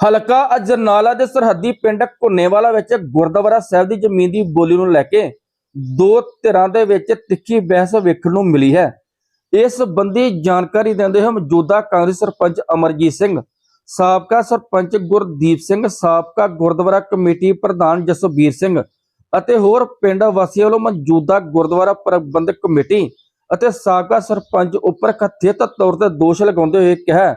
ਹਲਕਾ ਅਜਰਨਾਲਾ ਦੇ ਸਰਹੱਦੀ ਪਿੰਡ ਘੁੰਨੇਵਾਲਾ ਵਿੱਚ ਗੁਰਦੁਆਰਾ ਸਾਹਿਬ ਦੀ ਜ਼ਮੀਨ ਦੀ ਬੋਲੀ ਨੂੰ ਲੈ ਕੇ ਦੋ ਧਿਰਾਂ ਦੇ ਵਿੱਚ ਤਿੱਖੀ ਬਹਿਸ ਵੇਖਣ ਨੂੰ ਮਿਲੀ ਹੈ। ਇਸ ਸੰਬੰਧੀ ਜਾਣਕਾਰੀ ਦਿੰਦੇ ਹੋਏ ਮੌਜੂਦਾ ਕਾਂਗਰਸ ਸਰਪੰਚ ਅਮਰਜੀਤ ਸਿੰਘ, ਸਾਬਕਾ ਸਰਪੰਚ ਗੁਰਦੀਪ ਸਿੰਘ, ਸਾਬਕਾ ਗੁਰਦੁਆਰਾ ਕਮੇਟੀ ਪ੍ਰਧਾਨ ਜਸਬੀਰ ਸਿੰਘ ਅਤੇ ਹੋਰ ਪਿੰਡ ਵਾਸੀਆਂ ਵੱਲੋਂ ਮੌਜੂਦਾ ਗੁਰਦੁਆਰਾ ਪ੍ਰਬੰਧਕ ਕਮੇਟੀ ਅਤੇ ਸਾਬਕਾ ਸਰਪੰਚ ਉੱਪਰ ਕਥਿਤ ਤੌਰ ਤੇ ਦੋਸ਼ ਲਗਾਉਂਦੇ ਹੋਏ ਕਿਹਾ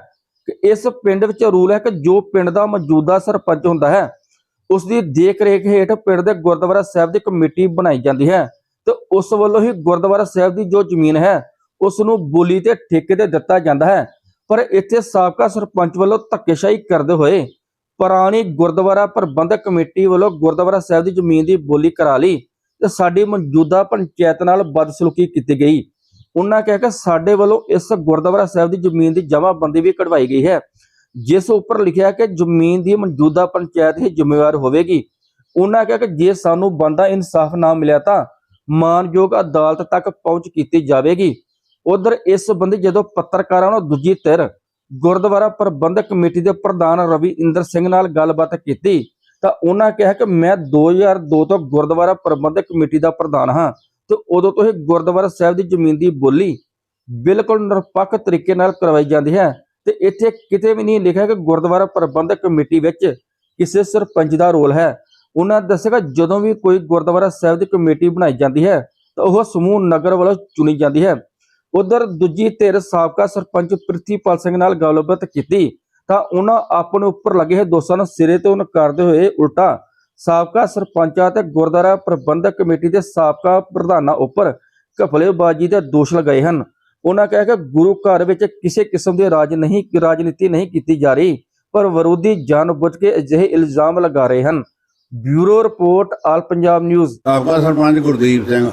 ਇਸ ਪਿੰਡ ਵਿੱਚ ਰੂਲ ਹੈ ਕਿ ਜੋ ਪਿੰਡ ਦਾ ਮੌਜੂਦਾ ਸਰਪੰਚ ਹੁੰਦਾ ਹੈ ਉਸ ਦੀ ਦੇਖ ਰੇਖ ਹੇਠ ਪਿੰਡ ਦੇ ਗੁਰਦੁਆਰਾ ਸਾਹਿਬ ਦੀ ਕਮੇਟੀ ਬਣਾਈ ਜਾਂਦੀ ਹੈ ਤੇ ਉਸ ਵੱਲੋਂ ਹੀ ਗੁਰਦੁਆਰਾ ਸਾਹਿਬ ਦੀ ਜੋ ਜ਼ਮੀਨ ਹੈ ਉਸ ਨੂੰ ਬੋਲੀ ਤੇ ਠੇਕੇ ਤੇ ਦਿੱਤਾ ਜਾਂਦਾ ਹੈ। ਪਰ ਇੱਥੇ ਸਾਬਕਾ ਸਰਪੰਚ ਵੱਲੋਂ ਧੱਕੇਸ਼ਾਹੀ ਕਰਦੇ ਹੋਏ ਪੁਰਾਣੀ ਗੁਰਦੁਆਰਾ ਪ੍ਰਬੰਧਕ ਕਮੇਟੀ ਵੱਲੋਂ ਗੁਰਦੁਆਰਾ ਸਾਹਿਬ ਦੀ ਜ਼ਮੀਨ ਦੀ ਬੋਲੀ ਕਰਾ ਲਈ ਤੇ ਸਾਡੀ ਮੌਜੂਦਾ ਪੰਚਾਇਤ ਨਾਲ ਬਦਸਲੂਕੀ ਕੀਤੀ ਗਈ। ਉਹਨਾਂ ਕਿਹਾ ਕਿ ਸਾਡੇ ਵੱਲੋਂ ਇਸ ਗੁਰਦੁਆਰਾ ਸਾਹਿਬ ਦੀ ਜ਼ਮੀਨ ਦੀ ਜਮ੍ਹਾਂਬੰਦੀ ਵੀ ਕਢਵਾਈ ਗਈ ਹੈ। ਜਿਸ ਉੱਪਰ ਲਿਖਿਆ ਕਿ ਜ਼ਮੀਨ ਦੀ ਮੌਜੂਦਾ ਪੰਚਾਇਤ ਹੀ ਜ਼ਿੰਮੇਵਾਰ ਹੋਵੇਗੀ। ਉਹਨਾਂ ਕਿਹਾ ਕਿ ਜੇ ਸਾਨੂੰ ਬੰਦਾ ਇਨਸਾਫ ਨਾ ਮਿਲਿਆ ਤਾਂ ਮਾਨਯੋਗ ਅਦਾਲਤ ਤੱਕ ਪਹੁੰਚ ਕੀਤੀ ਜਾਵੇਗੀ। ਉਧਰ ਇਸ ਸੰਬੰਧੀ ਜਦੋਂ ਪੱਤਰਕਾਰਾਂ ਨੂੰ ਦੂਜੀ ਧਿਰ ਗੁਰਦੁਆਰਾ ਪ੍ਰਬੰਧਕ ਕਮੇਟੀ ਦੇ ਪ੍ਰਧਾਨ ਰਵੀ ਇੰਦਰ ਸਿੰਘ ਨਾਲ ਗੱਲਬਾਤ ਕੀਤੀ ਤਾਂ ਉਹਨਾਂ ਕਿਹਾ ਕਿ ਮੈਂ 2002 ਤੋਂ ਗੁਰਦੁਆਰਾ ਪ੍ਰਬੰਧਕ ਕਮੇਟੀ ਦਾ ਪ੍ਰਧਾਨ ਹਾਂ। ਤੇ ਉਦੋਂ ਤੋਂ ਹੀ ਗੁਰਦੁਆਰਾ ਸਾਹਿਬ ਦੀ ਜ਼ਮੀਨ ਦੀ ਬੋਲੀ ਬਿਲਕੁਲ ਨਿਰਪੱਖ ਤਰੀਕੇ ਨਾਲ ਕਰਵਾਈ ਜਾਂਦੀ ਹੈ ਤੇ ਇੱਥੇ ਕਿਤੇ ਵੀ ਨਹੀਂ ਲਿਖਿਆ ਕਿ ਗੁਰਦੁਆਰਾ ਪ੍ਰਬੰਧਕ ਕਮੇਟੀ ਵਿੱਚ ਕਿਸੇ ਸਰਪੰਚ ਦਾ ਰੋਲ ਹੈ। ਉਹਨਾਂ ਦੱਸਿਆ ਕਿ ਜਦੋਂ ਵੀ ਕੋਈ ਗੁਰਦੁਆਰਾ ਸਾਹਿਬ ਦੀ ਕਮੇਟੀ ਬਣਾਈ ਜਾਂਦੀ ਹੈ ਤਾਂ ਉਹ ਸਮੂਹ ਨਗਰ ਵੱਲੋਂ ਚੁਣੀ ਜਾਂਦੀ ਹੈ। ਉਧਰ ਦੂਜੀ ਧਿਰ ਸਾਬਕਾ ਸਰਪੰਚ ਪ੍ਰਿਥੀਪਾਲ ਸਿੰਘ ਨਾਲ ਗੱਲਬਾਤ ਕੀਤੀ ਤਾਂ ਉਹਨਾਂ ਆਪਣੇ ਉੱਪਰ ਲੱਗੇ ਹੋਏ ਦੋਸ਼ਾਂ ਨੂੰ ਸਿਰੇ ਤੋਂ ਨਕਾਰਦੇ ਹੋਏ ਉਲਟਾ ਸਾਬਕਾ ਸਰਪੰਚਾਂ ਤੇ ਗੁਰਦੁਆਰਾ ਪ੍ਰਬੰਧਕ ਕਮੇਟੀ ਦੇ ਸਾਬਕਾ ਪ੍ਰਧਾਨਾਂ ਉੱਪਰ ਘਪਲੇਬਾਜ਼ੀ ਦੇ ਦੋਸ਼ ਲਗਾਏ ਹਨ। ਉਹਨਾਂ ਕਿਹਾ ਕਿ ਗੁਰੂ ਘਰ ਵਿੱਚ ਕਿਸੇ ਕਿਸਮ ਦੀ ਰਾਜ ਨਹੀਂ ਰਾਜਨੀਤੀ ਨਹੀਂ ਕੀਤੀ ਜਾ ਰਹੀ ਪਰ ਵਿਰੋਧੀ ਜਾਣਬੁੱਝ ਕੇ ਅਜਿਹੇ ਇਲਜ਼ਾਮ ਲਗਾ ਰਹੇ ਹਨ। Bureau report all Punjab news. ਸਾਬਕਾ ਸਰਪੰਚ ਗੁਰਦੀਪ ਸਿੰਘ।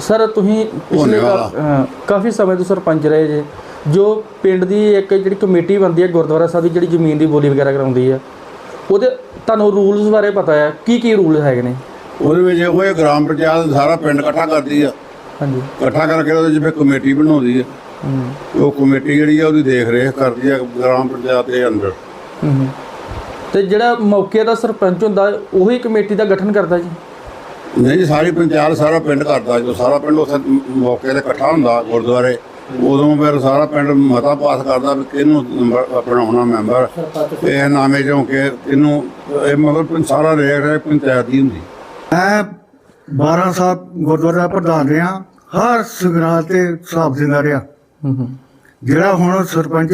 ਸਰ ਤੁਸੀਂ ਪਿਛਲੇ ਕਾਫੀ ਸਮੇਂ ਤੋਂ ਸਰਪੰਚ ਰਹੇ ਜੇ। ਜੋ ਪਿੰਡ ਦੀ ਇੱਕ ਜਿਹੜੀ ਕਮੇਟੀ ਬਣਦੀ ਹੈ ਗੁਰਦੁਆਰਾ ਸਾਹਿਬ ਦੀ ਜਿਹੜੀ ਜ਼ਮੀਨ ਦੀ ਬੋਲੀ ਵਗੈਰਾ ਕਰਾਉਂਦੀ ਹੈ ਉਹਦੇ ਤੁਹਾਨੂੰ ਰੂਲਸ ਬਾਰੇ ਪਤਾ ਹੈ ਕੀ ਕੀ ਰੂਲ ਹੈਗੇ ਨੇ? ਉਹਦੇ ਵਿੱਚ ਉਹ ਇਹ ਗ੍ਰਾਮ ਪੰਚਾਇਤ ਸਾਰਾ ਪਿੰਡ ਇਕੱਠਾ ਕਰਦੀ ਆ। ਹਾਂਜੀ। ਇਕੱਠਾ ਕਰਕੇ ਉਹਦੇ ਵਿੱਚ ਫਿਰ ਕਮੇਟੀ ਬਣਾਉਂਦੀ ਆ। ਉਹ ਕਮੇਟੀ ਜਿਹੜੀ ਆ ਉਹਦੀ ਦੇਖ ਰੇਖ ਕਰਦੀ ਆ ਗ੍ਰਾਮ ਪੰਚਾਇਤ ਦੇ ਅੰਦਰ। ਹੂੰ ਤੇ ਜਿਹੜਾ ਮੌਕੇ ਦਾ ਸਰਪੰਚ ਹੁੰਦਾ ਉਹੀ ਕਮੇਟੀ ਦਾ ਗਠਨ ਕਰਦਾ ਜੀ? ਨਹੀਂ ਜੀ ਸਾਰੀ ਪੰਚਾਇਤ ਸਾਰਾ ਪਿੰਡ ਕਰਦਾ ਜੋ। ਸਾਰਾ ਪਿੰਡ ਉਸ ਮੌਕੇ ਤੇ ਇਕੱਠਾ ਹੁੰਦਾ ਗੁਰਦੁਆਰੇ। ਉਦੋਂ ਫਿਰ ਸਾਰਾ ਪਿੰਡ ਮਤਾ ਪਾਸ ਕਰਦਾ ਵੀ ਕਿਹਨੂੰ ਨੰਬਰ ਬਣਾਉਣਾ ਮੈਂਬਰ। ਇਹ ਨਾਮੇ ਚੋਂ ਕਿ ਇਹਨੂੰ ਇਹ ਮਤਲਬ ਸਾਰਾ ਰੇਖ ਰੇਖ ਪੰਚਾਇਤ ਦੀ ਹੁੰਦੀ। ਮੈਂ 12 ਸਾਲ ਗੁਰਦੁਆਰਾ ਪ੍ਰਧਾਨ ਰਿਹਾ ਹਰ ਸੰਗਰਾਂਦ ਤੇ ਹਿਸਾਬ ਦਿੰਦਾ ਰਿਹਾ। ਹੂੰ ਹੂੰ। ਜਿਹੜਾ ਹੁਣ ਸਰਪੰਚ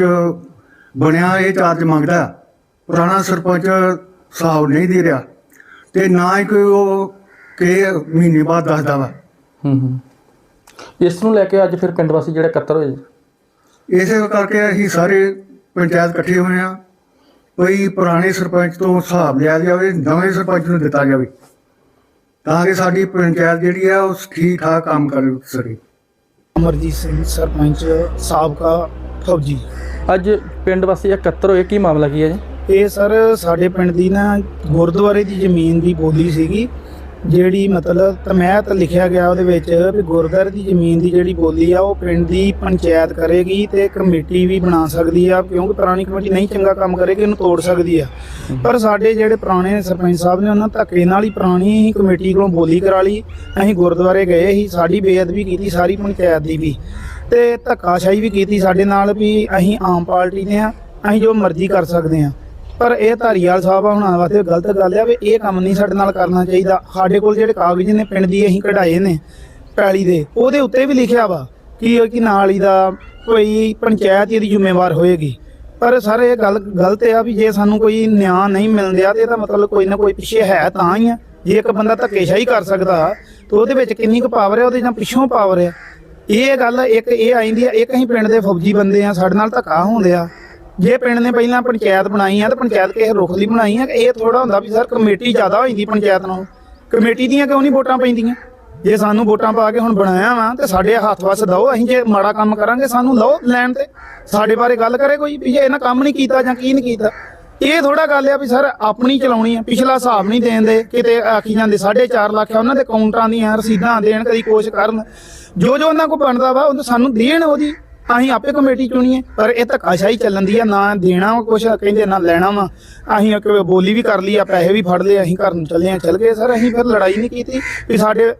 ਬਣਿਆ ਇਹ ਚਾਰਜ ਮੰਗਦਾ। ਪੁਰਾਣਾ ਸਰਪੰਚ ਹਿਸਾਬ ਨਹੀਂ ਦੇ ਰਿਹਾ। ਤੇ ਨਾ ਹੀ ਕੋਈ ਉਹ ਕਿ ਮਹੀਨੇ ਬਾਅਦ ਦੱਸਦਾ ਵਾ। ਹੂੰ ਹੂੰ। ਇਸ ਨੂੰ ਲੈ ਕੇ ਅੱਜ ਫਿਰ ਪਿੰਡ ਵਾਸੀ ਜਿਹੜੇ ਇਕੱਤਰ ਹੋਏ ਜੀ। ਇਸੇ ਕਰਕੇ ਅਸੀਂ ਸਾਰੇ ਪੰਚਾਇਤ ਇਕੱਠੇ ਹੋਏ ਆ ਕੋਈ ਪੁਰਾਣੇ ਸਰਪੰਚ ਤੋਂ ਹਿਸਾਬ ਲਿਆ ਜਾਵੇ ਨਵੇਂ ਸਰਪੰਚ ਨੂੰ ਦਿੱਤਾ ਜਾਵੇ ਤਾਂ ਕਿ ਸਾਡੀ ਪੰਚਾਇਤ ਜਿਹੜੀ ਆ ਉਹ ਠੀਕ ਠਾਕ ਕੰਮ ਕਰ ਸਕੇ। ਅਮਰਜੀਤ ਸਿੰਘ ਸਰਪੰਚ ਸਾਬਕਾ ਫੌਜੀ। ਅੱਜ ਪਿੰਡ ਵਾਸੀ ਇਕੱਤਰ ਹੋਏ ਕੀ ਮਾਮਲਾ ਕੀ ਹੈ ਜੀ? ਇਹ ਸਰ ਸਾਡੇ ਪਿੰਡ ਦੀ ਨਾ ਗੁਰਦੁਆਰੇ ਦੀ ਜ਼ਮੀਨ ਦੀ ਬੋਲੀ ਸੀਗੀ। ਜਿਹੜੀ ਮਤਲਬ ਤਮੈਤ ਲਿਖਿਆ ਗਿਆ ਉਹਦੇ ਵਿੱਚ ਵੀ ਗੁਰਦੁਆਰੇ ਦੀ ਜ਼ਮੀਨ ਦੀ ਜਿਹੜੀ ਬੋਲੀ ਆ, ਉਹ ਪਿੰਡ ਦੀ ਪੰਚਾਇਤ ਕਰੇਗੀ ਤੇ ਕਮੇਟੀ ਵੀ ਬਣਾ ਸਕਦੀ ਆ, ਕਿਉਂਕਿ ਪੁਰਾਣੀ ਕਮੇਟੀ ਨਹੀਂ ਚੰਗਾ ਕੰਮ ਕਰੇਗੀ, ਉਹਨੂੰ ਤੋੜ ਸਕਦੀ ਆ। ਪਰ ਸਾਡੇ ਜਿਹੜੇ ਪੁਰਾਣੇ ਸਰਪੰਚ ਸਾਹਿਬ ਨੇ ਉਹਨਾਂ ਧੱਕੇ ਨਾਲ ਹੀ ਪੁਰਾਣੀ ਕਮੇਟੀ ਕੋਲੋਂ ਬੋਲੀ ਕਰਾ ਲਈ। ਅਸੀਂ ਗੁਰਦੁਆਰੇ ਗਏ ਸੀ ਸਾਡੀ ਬੇਅਦਬੀ ਕੀਤੀ ਸਾਰੀ ਪੰਚਾਇਤ ਦੀ ਵੀ। ਤੇ ਧੱਕਾਸ਼ਾਹੀ ਵੀ ਕੀਤੀ ਸਾਡੇ ਨਾਲ ਵੀ ਅਸੀਂ ਆਮ ਪਾਰਟੀ ਦੇ ਆ, ਅਸੀਂ ਜੋ ਮਰਜ਼ੀ ਕਰ ਸਕਦੇ ਆ। ਪਰ ਇਹ ਧਾਰੀਵਾਲ ਸਾਹਿਬ ਆ ਹੁਣਾਂ ਵਾਸਤੇ ਗਲਤ ਗੱਲ ਆ ਵੀ ਇਹ ਕੰਮ ਨਹੀਂ ਸਾਡੇ ਨਾਲ ਕਰਨਾ ਚਾਹੀਦਾ। ਸਾਡੇ ਕੋਲ ਜਿਹੜੇ ਕਾਗਜ਼ ਨੇ, ਪਿੰਡ ਦੀ ਅਸੀਂ ਕਢਾਏ ਨੇ ਪੈਲੀ ਦੇ, ਉਹਦੇ ਉੱਤੇ ਵੀ ਲਿਖਿਆ ਵਾ ਕਿ ਕਿ ਨਾਲ ਹੀ ਦਾ ਕੋਈ ਪੰਚਾਇਤ ਇਹਦੀ ਜ਼ਿੰਮੇਵਾਰ ਹੋਏਗੀ। ਪਰ ਸਰ, ਇਹ ਗੱਲ ਗਲਤ ਆ ਵੀ ਜੇ ਸਾਨੂੰ ਕੋਈ ਨਿਆਂ ਨਹੀਂ ਮਿਲਦਿਆ ਤੇ ਇਹਦਾ ਮਤਲਬ ਕੋਈ ਨਾ ਕੋਈ ਪਿੱਛੇ ਹੈ ਤਾਂ ਹੀ ਆ। ਜੇ ਇੱਕ ਬੰਦਾ ਧੱਕੇਸ਼ਾਹੀ ਕਰ ਸਕਦਾ ਤਾਂ ਉਹਦੇ ਵਿੱਚ ਕਿੰਨੀ ਕੁ ਪਾਵਰ ਹੈ ਉਹਦੇ ਜਾਂ ਪਿੱਛੋਂ ਪਾਵਰ ਹੈ ਇਹ ਗੱਲ ਇੱਕ ਇਹ ਆਈਂਦੀ ਆ, ਇੱਕ ਅਸੀਂ ਪਿੰਡ ਦੇ ਫੌਜੀ ਬੰਦੇ ਆ, ਸਾਡੇ ਨਾਲ ਧੱਕਾ ਹੁੰਦੇ ਆ। ਜੇ ਪਿੰਡ ਨੇ ਪਹਿਲਾਂ ਪੰਚਾਇਤ ਬਣਾਈ ਆ ਤਾਂ ਪੰਚਾਇਤ ਕਿਸੇ ਰੁਖ ਲਈ ਬਣਾਈ ਆ, ਇਹ ਥੋੜਾ ਹੁੰਦਾ ਵੀ ਸਰ ਕਮੇਟੀ ਜ਼ਿਆਦਾ ਹੋ ਜਾਂਦੀ ਪੰਚਾਇਤ ਨਾਲੋਂ। ਕਮੇਟੀ ਦੀਆਂ ਕਿਉਂ ਨਹੀਂ ਵੋਟਾਂ ਪੈਂਦੀਆਂ? ਜੇ ਸਾਨੂੰ ਵੋਟਾਂ ਪਾ ਕੇ ਹੁਣ ਬਣਾਇਆ ਵਾ ਤੇ ਸਾਡੇ ਹੱਥ ਵਸ ਦਓ, ਅਸੀਂ ਜੇ ਮਾੜਾ ਕੰਮ ਕਰਾਂਗੇ, ਸਾਨੂੰ ਲਓ ਲੈਣ ਤੇ। ਸਾਡੇ ਬਾਰੇ ਗੱਲ ਕਰੇ ਕੋਈ ਵੀ ਜੇ ਇਹਨਾਂ ਕੰਮ ਨਹੀਂ ਕੀਤਾ ਜਾਂ ਕੀ ਨਹੀਂ ਕੀਤਾ। ਇਹ ਥੋੜਾ ਗੱਲ ਆ ਵੀ ਸਰ ਆਪਣੀ ਚਲਾਉਣੀ ਆ, ਪਿਛਲਾ ਹਿਸਾਬ ਨਹੀਂ ਦੇਣ ਦੇ, ਕਿਤੇ ਆਖੀ ਜਾਂਦੇ 4.5 ਲੱਖ ਆ, ਉਹਨਾਂ ਦੇ ਕਾਊਂਟਰਾਂ ਦੀਆਂ ਰਸੀਦਾਂ ਦੇਣ ਕਦੀ ਕੋਸ਼ਿਸ਼ ਕਰਨ। ਜੋ ਜੋ ਉਹਨਾਂ ਕੋ ਬਣਦਾ ਵਾ, ਉਹ ਸਾਨੂੰ ਦੇਣ ਉਹਦੀ। ਅਸੀਂ ਆਪੇ ਕਮੇਟੀ ਚੁਣੀਏ ਪਰ ਇਹ ਧੱਕਾਸ਼ਾਹੀ ਚੱਲਣ ਦੀ ਆ ਨਾ ਦੇਣਾ ਕੁਛ ਕਹਿੰਦੇ ਨਾ ਲੈਣਾ ਵਾ। ਅਸੀਂ ਇੱਕ ਬੋਲੀ ਵੀ ਕਰ ਲਈ ਆ ਪੈਸੇ ਵੀ ਫੜ ਲਏ ਅਸੀਂ ਘਰ ਨੂੰ ਚੱਲੇ ਆ ਚੱਲ ਗਏ। ਸਰ ਅਸੀਂ ਫਿਰ ਲੜਾਈ ਨਹੀਂ ਕੀਤੀ ਵੀ ਸਾਡੇ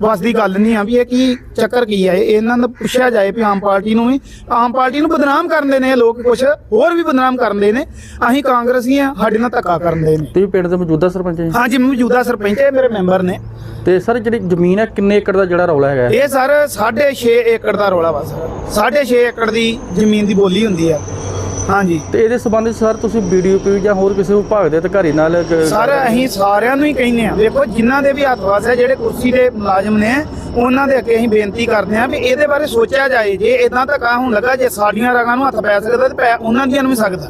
ਬਸ ਦੀ ਗੱਲ ਨਹੀਂ ਆ ਵੀ ਇਹ ਕੀ ਚੱਕਰ ਕੀ ਹੈ ਇਹਨਾਂ ਨੂੰ ਪੁੱਛਿਆ ਜਾਏ ਵੀ ਆਮ ਪਾਰਟੀ ਨੂੰ ਵੀ। ਆਮ ਪਾਰਟੀ ਨੂੰ ਬਦਨਾਮ ਕਰਦੇ ਨੇ ਇਹ ਲੋਕ ਕੁਛ ਹੋਰ ਵੀ ਬਦਨਾਮ ਕਰਦੇ ਨੇ। ਅਸੀਂ ਕਾਂਗਰਸੀ ਆ ਸਾਡੇ ਨਾਲ ਧੱਕਾ ਕਰਦੇ ਨੇ। ਤੁਸੀਂ ਪਿੰਡ ਦੇ ਮੌਜੂਦਾ ਸਰਪੰਚ ਜੀ? ਹਾਂਜੀ ਮੌਜੂਦਾ ਸਰਪੰਚ ਹੈ ਮੇਰੇ ਮੈਂਬਰ ਨੇ। ਤੇ ਸਰ ਜਿਹੜੀ ਜ਼ਮੀਨ ਹੈ ਕਿੰਨੇ ਏਕੜ ਦਾ ਜਿਹੜਾ ਰੌਲਾ ਹੈਗਾ? ਇਹ ਸਰ 6.5 ਏਕੜ ਦਾ ਰੋਲਾ ਵਾ ਸਰ। 6.5 ਏਕੜ ਦੀ ਜ਼ਮੀਨ ਦੀ ਬੋਲੀ ਹੁੰਦੀ ਆ। ਹਾਂਜੀ। ਤੇ ਇਹਦੇ ਸੰਬੰਧੀ ਸਰ ਤੁਸੀਂ ਬੀਡੀਓਪੀ ਜਾਂ ਹੋਰ ਕਿਸੇ ਵਿਭਾਗ ਦੇ ਅਧਿਕਾਰੀ ਨਾਲ ਗ- ਸਰ ਅਸੀਂ ਸਾਰਿਆਂ ਨੂੰ ਹੀ ਕਹਿੰਦੇ ਆ। ਵੇਖੋ ਜਿਨ੍ਹਾਂ ਦੇ ਵੀ ਹੱਥ ਵਸ ਹੈ ਜਿਹੜੇ ਕੁਰਸੀ ਦੇ ਮੁਲਾਜ਼ਮ ਨੇ ਉਹਨਾਂ ਦੇ ਅੱਗੇ ਅਸੀਂ ਬੇਨਤੀ ਕਰਦੇ ਆ ਵੀ ਇਹਦੇ ਬਾਰੇ ਸੋਚਿਆ ਜਾਏ। ਜੇ ਇਦਾਂ ਧੱਕਾ ਹੋਣ ਲੱਗਾ ਜੇ ਸਾਡੀਆਂ ਰਗਾਂ ਨੂੰ ਹੱਥ ਪੈ ਸਕਦਾ ਤੇ ਪੈ ਉਹਨਾਂ ਦੀਆਂ ਨੂੰ ਵੀ ਸਕਦਾ।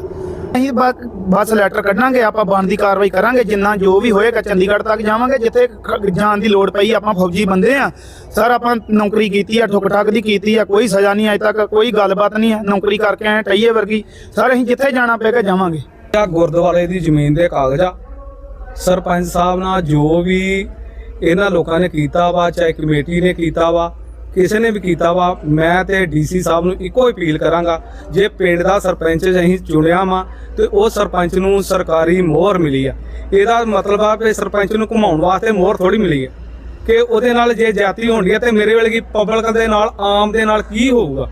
ਅਸੀਂ ਬਸ ਲੈਟਰ ਕੱਢਾਂਗੇ, ਆਪਾਂ ਬਣਦੀ ਕਾਰਵਾਈ ਕਰਾਂਗੇ, ਜਿੰਨਾ ਜੋ ਵੀ ਹੋਏਗਾ ਚੰਡੀਗੜ੍ਹ ਤੱਕ ਜਾਵਾਂਗੇ, ਜਿੱਥੇ ਜਾਣ ਦੀ ਲੋੜ ਪਈ, ਆਪਾਂ ਫੌਜੀ ਬੰਦੇ ਆ। ਸਰ ਆਪਾਂ ਨੌਕਰੀ ਕੀਤੀ ਆ ਠੁਕ ਦੀ ਕੀਤੀ ਆ, ਕੋਈ ਸਜ਼ਾ ਨਹੀਂ ਅਜੇ ਤੱਕ, ਕੋਈ ਗੱਲਬਾਤ ਨਹੀਂ ਹੈ ਨੌਕਰੀ ਕਰਕੇ ਆਏ ਟਈਏ ਵਰਗੀ। ਸਰ ਅਸੀਂ ਜਿੱਥੇ ਜਾਣਾ ਪਏਗਾ ਜਾਵਾਂਗੇ। ਆ ਗੁਰਦੁਆਰੇ ਦੀ ਜ਼ਮੀਨ ਦੇ ਕਾਗਜ਼ ਆ। ਸਰਪੰਚ ਸਾਹਿਬ ਨਾਲ ਜੋ ਵੀ ਇਹਨਾਂ ਲੋਕਾਂ ਨੇ ਕੀਤਾ ਵਾ, ਚਾਹੇ ਕਮੇਟੀ ਨੇ ਕੀਤਾ ਵਾ ਕਿਸੇ ਨੇ ਵੀ ਕੀਤਾ ਵਾ, ਮੈਂ ਤੇ ਡੀਸੀ ਸਾਹਿਬ ਨੂੰ ਇੱਕੋ ਅਪੀਲ ਕਰਾਂਗਾ, ਜੇ ਪਿੰਡ ਦਾ ਸਰਪੰਚ ਅਸੀਂ ਚੁਣਿਆ ਵਾ, ਤੇ ਉਹ ਸਰਪੰਚ ਨੂੰ ਸਰਕਾਰੀ ਮੋਹਰ ਮਿਲੀ ਆ। ਇਹਦਾ ਮਤਲਬ ਆ ਕਿ ਸਰਪੰਚ ਨੂੰ ਘੁਮਾਉਣ ਵਾਸਤੇ ਮੋਹਰ ਥੋੜੀ ਮਿਲੀ ਆ। ਕਿ ਉਹਦੇ ਨਾਲ ਜੇ ਜਾਤੀ ਹੋਣੀ ਹੈ ਤੇ ਮੇਰੇ ਵੇਲੇ ਪਬਲਿਕ ਦੇ ਨਾਲ, ਆਮ ਦੇ ਨਾਲ ਕੀ ਹੋਊਗਾ?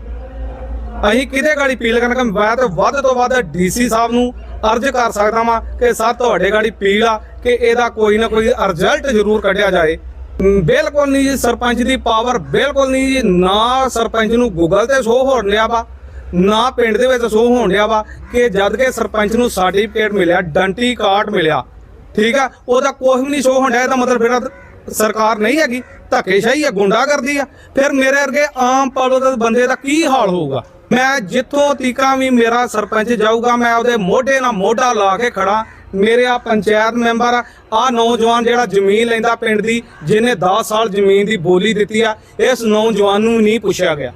ਅਸੀਂ ਕਿਹਦੇ ਗਾੜੀ ਅਪੀਲ ਕਰਨਾ ਕਿ ਮੈਂ ਤਾਂ ਵੱਧ ਤੋਂ ਵੱਧ ਡੀਸੀ ਸਾਹਿਬ ਨੂੰ ਅਰਜ਼ ਕਰ ਸਕਦਾ ਵਾਂ ਕਿ ਸਰ, ਤੁਹਾਡੇ ਗਾੜੀ ਅਪੀਲ ਆ ਕਿ ਇਹਦਾ ਕੋਈ ਨਾ ਕੋਈ ਰਿਜ਼ਲਟ ਜ਼ਰੂਰ ਕੱਢਿਆ ਜਾਏ। ਬਿਲਕੁਲ ਨਹੀਂ ਜੀ, ਸਰਪੰਚ ਦੀ ਪਾਵਰ ਬਿਲਕੁਲ ਨਹੀਂ ਜੀ, ਨਾ ਸਰਪੰਚ ਨੂੰ ਗੂਗਲ ਤੇ ਸ਼ੋਅ ਹੋਣ ਲਿਆ ਵਾ, ਨਾ ਪਿੰਡ ਦੇ ਵਿੱਚ ਸ਼ੋਅ ਹੋਣ ਲਿਆ ਵਾ ਕਿ ਜਦ ਕਿ ਸਰਪੰਚ ਨੂੰ ਸਰਟੀਫਿਕੇਟ ਮਿਲਿਆ, ਡੰਟੀ ਕਾਰਡ ਮਿਲਿਆ, ਠੀਕ ਆ? ਉਹਦਾ ਕੋਈ ਵੀ ਨਹੀਂ ਸ਼ੋਅ ਹੁੰਦਾ ਇਹਦਾ ਮਤਲਬ ਫਿਰ ਸਰਕਾਰ ਨਹੀਂ ਹੈਗੀ, ਧੱਕੇਸ਼ਾਹੀ ਹੈ ਗੁੰਡਾ ਕਰਦੀ ਆ। ਫਿਰ ਮੇਰੇ ਵਰਗੇ ਆਮ ਪਬਲਿਕ ਦੇ ਬੰਦੇ ਦਾ ਕੀ ਹਾਲ ਹੋਊਗਾ? ਮੈਂ ਜਿੱਥੋਂ ਤੀਕਾਂ ਵੀ ਮੇਰਾ ਸਰਪੰਚ ਜਾਊਗਾ, ਮੈਂ ਉਹਦੇ ਮੋਢੇ ਨਾਲ ਮੋਢਾ ਲਾ ਕੇ ਖੜਾ ਮੇਰੇ ਆ ਪੰਚਾਇਤ ਮੈਂਬਰ ਆ ਆਹ ਨੌਜਵਾਨ ਜਿਹੜਾ ਜ਼ਮੀਨ ਲੈਂਦਾ ਪਿੰਡ ਦੀ, ਜਿਹਨੇ 10 ਸਾਲ ਜ਼ਮੀਨ ਦੀ ਬੋਲੀ ਦਿੱਤੀ ਆ, ਇਸ ਨੌਜਵਾਨ ਨੂੰ ਨਹੀਂ ਪੁੱਛਿਆ ਗਿਆ।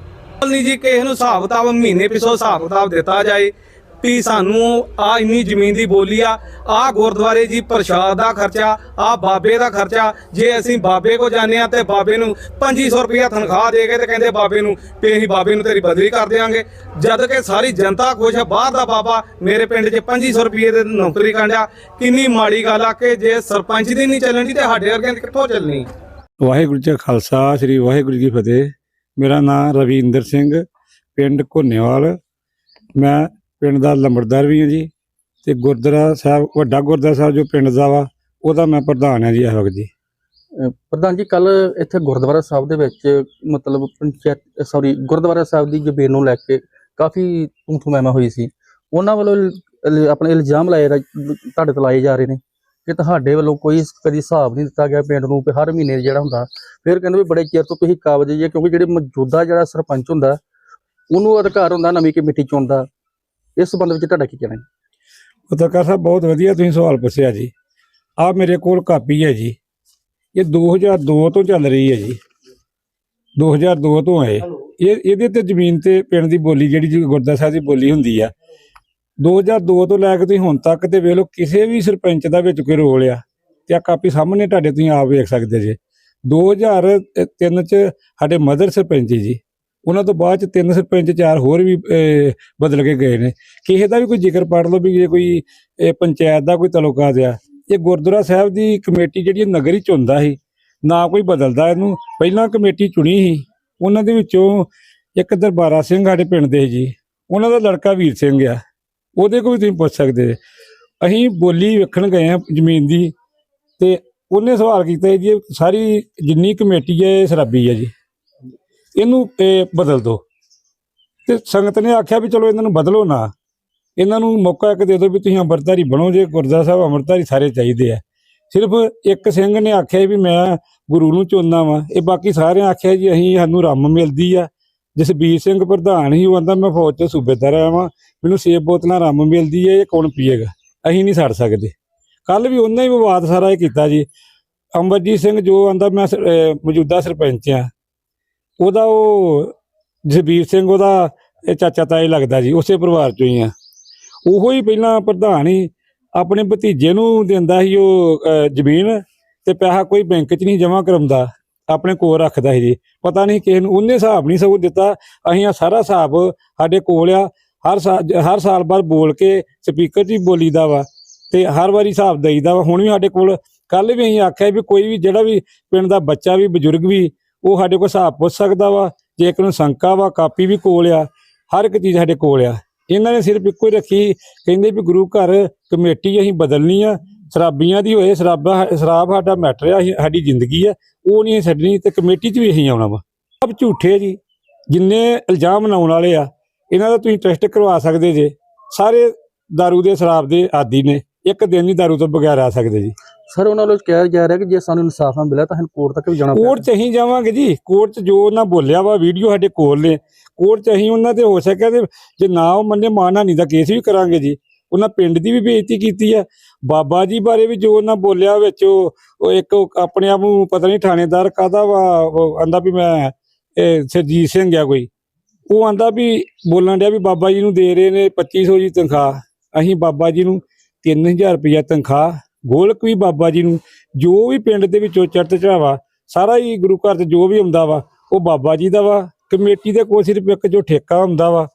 ਨਹੀਂ ਜੀ, ਕਿਸੇ ਨੂੰ ਹਿਸਾਬ ਕਿਤਾਬ ਮਹੀਨੇ ਪਿਛੋ ਹਿਸਾਬ ਕਿਤਾਬ ਦਿੱਤਾ ਜਾਏ ਵੀ ਸਾਨੂੰ ਆ ਇੰਨੀ ਜ਼ਮੀਨ ਦੀ ਬੋਲੀ ਆ ਆ ਗੁਰਦੁਆਰੇ ਜੀ ਪ੍ਰਸ਼ਾਦ ਦਾ ਖਰਚਾ, ਆ ਬਾਬੇ ਦਾ ਖਰਚਾ। ਜੇ ਅਸੀਂ ਬਾਬੇ ਕੋ ਜਾਂਦੇ ਆ ਤੇ ਬਾਬੇ ਨੂੰ 2500 ਰੁਪਇਆ ਤਨਖਾਹ ਦੇ ਕੇ ਤੇ ਕਹਿੰਦੇ ਬਾਬੇ ਨੂੰ ਵੀ ਅਸੀਂ ਬਾਬੇ ਨੂੰ ਤੇਰੀ ਬਦਲੀ ਕਰ ਦੇਵਾਂਗੇ ਜਦ ਕਿ ਸਾਰੀ ਜਨਤਾ ਖੁਸ਼ ਹੈ ਬਾਹਰ ਦਾ ਬਾਬਾ ਮੇਰੇ ਪਿੰਡ 'ਚ 2500 ਰੁਪਏ ਦੇ ਨੌਕਰੀ ਕਾਂਡਿਆ ਕਿੰਨੀ ਮਾੜੀ ਗੱਲ ਆ ਕਿ ਜੇ ਸਰਪੰਚ ਦੀ ਨਹੀਂ ਚੱਲਣੀ ਤੇ ਸਾਡੇ ਵਰਗਿਆਂ ਦੀ ਕਿੱਥੋਂ ਚੱਲਣੀ? ਵਾਹਿਗੁਰੂ ਜੀ ਖਾਲਸਾ, ਸ੍ਰੀ ਵਾਹਿਗੁਰੂ ਜੀ ਫਤਿਹ। ਮੇਰਾ ਨਾਮ ਰਵਿੰਦਰ ਸਿੰਘ, ਪਿੰਡ ਘੁੰਨੇਵਾਲ ਮੈਂ ਪਿੰਡ ਦਾ ਲੰਬੜਦਾਰ ਵੀ ਹਾਂ ਜੀ, ਤੇ ਗੁਰਦੁਆਰਾ ਸਾਹਿਬ, ਵੱਡਾ ਗੁਰਦੁਆਰਾ ਸਾਹਿਬ ਜੋ ਪਿੰਡ ਦਾ ਵਾ, ਉਹਦਾ ਮੈਂ ਪ੍ਰਧਾਨ ਹਾਂ ਜੀ ਇਸ ਵਕਤ ਜੀ। ਪ੍ਰਧਾਨ ਜੀ ਕੱਲ ਇੱਥੇ ਗੁਰਦੁਆਰਾ ਸਾਹਿਬ ਦੇ ਵਿੱਚ ਮਤਲਬ ਪੰਚਾਇਤ ਸੌਰੀ ਗੁਰਦੁਆਰਾ ਸਾਹਿਬ ਦੀ ਜ਼ਮੀਨ ਨੂੰ ਲੈ ਕੇ ਕਾਫੀ ਤੂੰ ਮਹਿਮਾ ਹੋਈ ਸੀ। ਉਹਨਾਂ ਵੱਲੋਂ ਆਪਣੇ ਇਲਜ਼ਾਮ ਲਾਏ ਤੁਹਾਡੇ ਤੇ ਲਾਏ ਜਾ ਰਹੇ ਨੇ ਕਿ ਤੁਹਾਡੇ ਵੱਲੋਂ ਕੋਈ ਕਦੀ ਹਿਸਾਬ ਨਹੀਂ ਦਿੱਤਾ ਗਿਆ ਪਿੰਡ ਨੂੰ ਕਿ ਹਰ ਮਹੀਨੇ ਜਿਹੜਾ ਹੁੰਦਾ, ਫਿਰ ਕਹਿੰਦੇ ਵੀ ਬੜੇ ਚਿਰ ਤੋਂ ਤੁਸੀਂ ਕਾਬਜ਼ ਜੀ ਕਿਉਂਕਿ ਜਿਹੜੇ ਮੌਜੂਦਾ ਜਿਹੜਾ ਸਰਪੰਚ ਹੁੰਦਾ, ਉਹਨੂੰ ਅਧਿਕਾਰ ਹੁੰਦਾ ਨਵੀਂ ਕਮੇਟੀ ਚੁਣਦਾ। ਇਸ ਸੰਬੰਧ ਵਿੱਚ ਤੁਹਾਡਾ ਕੀ ਕਹਿਣਾ ਹੈ ਪੱਤਰਕਾਰ ਸਾਹਿਬ, ਬਹੁਤ ਵਧੀਆ ਤੁਸੀਂ ਸਵਾਲ ਪੁੱਛਿਆ ਜੀ। ਆ ਮੇਰੇ ਕੋਲ ਕਾਪੀ ਹੈ ਜੀ। ਇਹ 2002 ਤੋਂ ਚੱਲ ਰਹੀ ਹੈ ਜੀ। 2002 ਤੋਂ ਹੈ। ਇਹ, ਇਹਦੇ ਤੇ ਜ਼ਮੀਨ ਤੇ ਪਿੰਡ ਦੀ ਬੋਲੀ ਜਿਹੜੀ ਜੀ ਗੁਰਦਾ ਸਾਹਿਬ ਦੀ ਬੋਲੀ ਹੁੰਦੀ ਆ। 2002 ਤੋਂ ਲੈ ਕੇ ਤੁਸੀਂ ਹੁਣ ਤੱਕ ਤੇ ਵੇਖ ਲਓ, ਕਿਸੇ ਵੀ ਸਰਪੰਚ ਦਾ ਵਿੱਚ ਕੋਈ ਰੋਲ ਆ। ਤੇ ਆ ਕਾਪੀ ਸਾਹਮਣੇ ਤੁਹਾਡੇ ਤੁਸੀਂ ਆਪ ਵੇਖ ਸਕਦੇ ਜੇ। 2003 ਚ ਸਾਡੇ ਮਦਰ ਸਰਪੰਚ ਜੀ। ਉਹਨਾਂ ਤੋਂ ਬਾਅਦ ਚ ਤਿੰਨ ਸਰਪੰਚ, ਚਾਰ ਹੋਰ ਵੀ ਬਦਲ ਕੇ ਗਏ ਨੇ। ਕਿਸੇ ਦਾ ਵੀ ਕੋਈ ਜ਼ਿਕਰ ਪੜ ਲਓ ਵੀ ਜੇ ਕੋਈ ਪੰਚਾਇਤ ਦਾ ਕੋਈ ਤਲੁਕਾਤ ਆ ਇਹ ਗੁਰਦੁਆਰਾ ਸਾਹਿਬ ਦੀ ਕਮੇਟੀ ਜਿਹੜੀ ਇਹ ਨਗਰ ਹੀ ਚੁਣਦਾ ਸੀ, ਨਾ ਕੋਈ ਬਦਲਦਾ ਇਹਨੂੰ। ਪਹਿਲਾਂ ਕਮੇਟੀ ਚੁਣੀ ਸੀ। ਉਹਨਾਂ ਦੇ ਵਿੱਚੋਂ ਇੱਕ ਦਰਬਾਰਾ ਸਿੰਘ ਸਾਡੇ ਪਿੰਡ ਦੇ ਜੀ। ਉਹਨਾਂ ਦਾ ਲੜਕਾ ਵੀਰ ਸਿੰਘ ਆ। ਉਹਦੇ ਕੋਲ ਵੀ ਤੁਸੀਂ ਪੁੱਛ ਸਕਦੇ ਅਸੀਂ ਬੋਲੀ ਵੇਖਣ ਗਏ ਆ ਜ਼ਮੀਨ ਦੀ ਤੇ ਉਹਨੇ ਸਵਾਲ ਕੀਤਾ ਜੀ ਸਾਰੀ ਜਿੰਨੀ ਕਮੇਟੀ ਹੈ ਇਹ ਸ਼ਰਾਬੀ ਹੈ ਜੀ। ਇਹਨੂੰ ਇਹ ਬਦਲ ਦਿਓ ਤੇ ਸੰਗਤ ਨੇ ਆਖਿਆ ਵੀ ਚਲੋ ਇਹਨਾਂ ਨੂੰ ਬਦਲੋ ਨਾ। ਇਹਨਾਂ ਨੂੰ ਮੌਕਾ ਇੱਕ ਦੇ ਦਿਓ ਵੀ ਤੁਸੀਂ ਅੰਮ੍ਰਿਤਧਾਰੀ ਬਣੋ, ਜੇ ਗੁਰਦੁਆਰਾ ਸਾਹਿਬ ਅੰਮ੍ਰਿਤਧਾਰੀ ਸਾਰੇ ਚਾਹੀਦੇ ਆ। ਸਿਰਫ ਇੱਕ ਸਿੰਘ ਨੇ ਆਖਿਆ ਵੀ ਮੈਂ ਗੁਰੂ ਨੂੰ ਚੁਣਨਾ ਵਾਂ। ਇਹ ਬਾਕੀ ਸਾਰਿਆਂ ਆਖਿਆ ਜੀ, ਅਸੀਂ ਸਾਨੂੰ ਰੰਮ ਮਿਲਦੀ ਆ। ਜਸਬੀਰ ਸਿੰਘ ਪ੍ਰਧਾਨ ਹੀ ਉਹ ਆਂਦਾ ਮੈਂ ਫੌਜ ਤੇ ਸੂਬੇਦਾਰ ਆਇਆ ਵਾਂ। ਮੈਨੂੰ ਸੇਬ ਬੋਤਲਾਂ ਰੰਮ ਮਿਲਦੀ ਹੈ ਇਹ ਕੌਣ ਪੀਏਗਾ? ਅਸੀਂ ਨਹੀਂ ਛੱਡ ਸਕਦੇ। ਕੱਲ ਵੀ ਉਹਨਾਂ ਹੀ ਵਿਵਾਦ ਸਾਰਾ ਇਹ ਕੀਤਾ ਜੀ। ਅੰਬਰਜੀਤ ਸਿੰਘ ਜੋ ਆਂਦਾ ਮੈਂ ਮੌਜੂਦਾ ਸਰਪੰਚ ਆ ਉਹਦਾ ਉਹ ਜਸਬੀਰ ਸਿੰਘ, ਉਹਦਾ ਇਹ ਚਾਚਾ ਤਾਏ ਲੱਗਦਾ ਜੀ, ਉਸੇ ਪਰਿਵਾਰ ਚੋਂ ਹੀ ਆ। ਉਹੋ ਹੀ ਪਹਿਲਾਂ ਪ੍ਰਧਾਨ ਹੀ ਆਪਣੇ ਭਤੀਜੇ ਨੂੰ ਦਿੰਦਾ ਸੀ ਉਹ ਜ਼ਮੀਨ ਤੇ ਪੈਸਾ ਕੋਈ ਬੈਂਕ 'ਚ ਨਹੀਂ ਜਮ੍ਹਾਂ ਕਰਾਉਂਦਾ ਆਪਣੇ ਕੋਲ ਰੱਖਦਾ ਸੀ ਜੀ। ਪਤਾ ਨਹੀਂ ਕਿਸ ਨੂੰ, ਉਹਨੇ ਹਿਸਾਬ ਨਹੀਂ ਸਗੋਂ ਦਿੱਤਾ। ਅਸੀਂ ਆ ਸਾਰਾ ਹਿਸਾਬ ਸਾਡੇ ਕੋਲ ਆ। ਹਰ ਸਾਲ ਹਰ ਸਾਲ ਬਾਅਦ ਬੋਲ ਕੇ ਸਪੀਕਰ 'ਚ ਹੀ ਬੋਲੀਦਾ ਵਾ ਤੇ ਹਰ ਵਾਰੀ ਹਿਸਾਬ ਦੇਈਦਾ ਵਾ। ਹੁਣ ਵੀ ਸਾਡੇ ਕੋਲ ਕੱਲ ਵੀ ਅਸੀਂ ਆਖਿਆ ਵੀ ਕੋਈ ਵੀ ਜਿਹੜਾ ਵੀ ਪਿੰਡ ਦਾ ਬੱਚਾ ਵੀ, ਬਜ਼ੁਰਗ ਵੀ ਉਹ ਸਾਡੇ ਕੋਲ ਹਿਸਾਬ ਪੁੱਛ ਸਕਦਾ ਵਾ ਜੇ ਇੱਕ ਨੂੰ ਸ਼ੰਕਾ ਵਾ ਕਾਪੀ ਵੀ ਕੋਲ ਆ ਹਰ ਇੱਕ ਚੀਜ਼ ਸਾਡੇ ਕੋਲ ਆ ਇਹਨਾਂ ਨੇ ਸਿਰਫ ਇੱਕੋ ਹੀ ਰੱਖੀ ਕਹਿੰਦੇ ਵੀ ਗੁਰੂ ਘਰ ਕਮੇਟੀ ਅਸੀਂ ਬਦਲਣੀ ਆ ਸ਼ਰਾਬੀਆਂ ਦੀ ਹੋਏ ਸ਼ਰਾਬਾ ਸ਼ਰਾਬ ਸਾਡਾ ਮੈਟਰ ਆ ਅਸੀਂ- ਸਾਡੀ ਜ਼ਿੰਦਗੀ ਆ ਉਹ ਨਹੀਂ ਅਸੀਂ ਛੱਡਣੀ ਤੇ ਕਮੇਟੀ 'ਚ ਵੀ ਅਸੀਂ ਆਉਣਾ ਵਾ ਸਭ ਝੂਠੇ ਜੀ ਜਿੰਨੇ ਇਲਜ਼ਾਮ ਲਾਉਣ ਵਾਲੇ ਆ ਇਹਨਾਂ ਦਾ ਤੁਸੀਂ ਟੈਸਟ ਕਰਵਾ ਸਕਦੇ ਜੇ ਸਾਰੇ दारू ਦੇ ਸ਼ਰਾਬ ਦੇ ਆਦੀ ਨੇ ਇੱਕ ਦਿਨ ਨਹੀਂ दारू ਤੋਂ ਬਗੈਰ ਆ ਸਕਦੇ ਜੀ ਸਰ ਉਹਨਾਂ ਵੱਲੋਂ ਕਿਹਾ ਜਾ ਰਿਹਾ ਕਿ ਜੇ ਸਾਨੂੰ ਇਨਸਾਫ ਨਾ ਮਿਲਿਆ ਤਾਂ ਸਾਨੂੰ ਕੋਰਟ ਤੱਕ ਵੀ ਜਾਣਾ ਕੋਰਟ 'ਚ ਅਸੀਂ ਜਾਵਾਂਗੇ ਜੀ। ਕੋਰਟ 'ਚ ਜੋ ਉਹਨਾਂ ਬੋਲਿਆ ਵਾ ਵੀਡੀਓ ਸਾਡੇ ਕੋਲ ਨੇ। ਕੋਰਟ 'ਚ ਅਸੀਂ ਉਹਨਾਂ ਤੇ ਹੋ ਸਕਿਆ ਤੇ ਜੇ ਨਾ ਉਹ ਮੰਨੇ ਮਾਨਹਾਨੀ ਦਾ ਕੇਸ ਵੀ ਕਰਾਂਗੇ ਜੀ। ਉਹਨਾਂ ਪਿੰਡ ਦੀ ਵੀ ਬੇਇੱਜ਼ਤੀ ਕੀਤੀ ਆ। ਬਾਬਾ ਜੀ ਬਾਰੇ ਵੀ ਜੋ ਉਹਨਾਂ ਬੋਲਿਆ ਵਿੱਚ ਉਹ ਇੱਕ ਆਪਣੇ ਆਪ ਨੂੰ ਪਤਾ ਨਹੀਂ ਥਾਣੇਦਾਰ ਕਾਦਾ ਵਾ ਆਂਦਾ ਵੀ ਮੈਂ ਇਹ ਸਰਜੀਤ ਸਿੰਘ ਆ ਕੋਈ। ਉਹ ਆਂਦਾ ਵੀ ਬੋਲਣ ਡਿਆ ਵੀ ਬਾਬਾ ਜੀ ਨੂੰ ਦੇ ਰਹੇ ਨੇ 2500 ਜੀ ਤਨਖਾਹ। ਅਸੀਂ ਬਾਬਾ ਜੀ ਨੂੰ 3000 ਰੁਪਇਆ ਤਨਖਾਹ ਗੋਲਕ ਵੀ ਬਾਬਾ ਜੀ ਨੂੰ, ਜੋ ਵੀ ਪਿੰਡ ਦੇ ਵਿੱਚੋਂ ਚੜ੍ਹਤ ਚੜਾਵਾ ਸਾਰਾ ਹੀ ਗੁਰੂ ਘਰ ਤੇ ਜੋ ਵੀ ਹੁੰਦਾ ਵਾ, ਉਹ ਬਾਬਾ ਜੀ ਦਾ ਵਾ, ਕਮੇਟੀ ਦੇ ਕੋਲ ਸਿਰਫ ਇੱਕ ਜੋ ਠੇਕਾ ਹੁੰਦਾ ਵਾ